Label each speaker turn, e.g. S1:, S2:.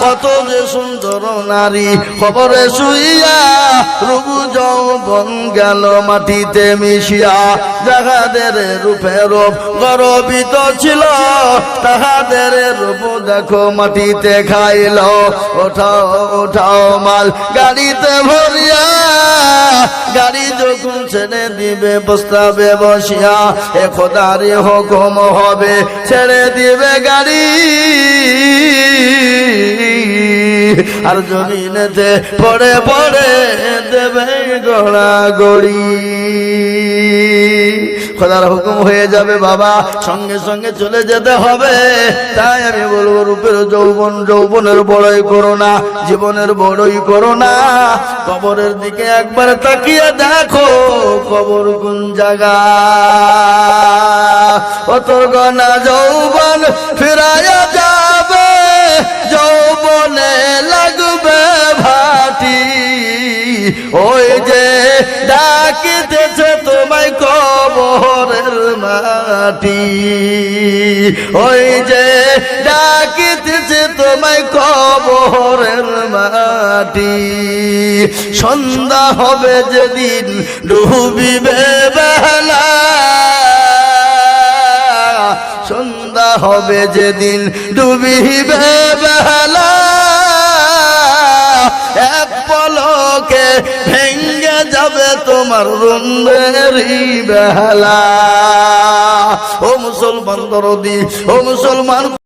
S1: কত যে সুন্দর নারী কবরে শুইয়া রূপ যৌবন গেল মাটিতে মিশিয়া। যাহাদের রূপে রূপ গরবিত ছিল, তাহাদের রূপ দেখো মাটিতে খাইল। ওঠাও ওঠাও মাল গাড়িতে ভরিয়া, গাড়ি যখন ছেড়ে দিবে, প্রস্তাবে বসিয়া, এ খোদারি হুকুম হবে, ছেড়ে দিবে গাড়ি। আর জমিনেতে পড়ে পড়ে দেবে গোড়া গড়ি। খোদার হুকুম হয়ে যাবে বাবা, সঙ্গে সঙ্গে চলে যেতে হবে। তাই আমি বলব, রূপের যৌবন, যৌবনের বড়ই করো না, জীবনের বড়ই করো না। কবরের দিকে একবার তাকিয়ে দেখো, কবর কোন জায়গা? অতর গনা যৌবন ফিরাইয়া যাবে ওই যে ডাকিতেছে তোমায় কবরের মাটি। ওই যে ডাকিতেছে তোমায় কবরের মাটি। সন্ধ্যা হবে যেদিন ডুবিবে সন্ধ্যা হবে যেদিন ডুবিবে বেলা। তোমার রুন্দেরি বেহালা ও মুসলমান দরদি ও মুসলমান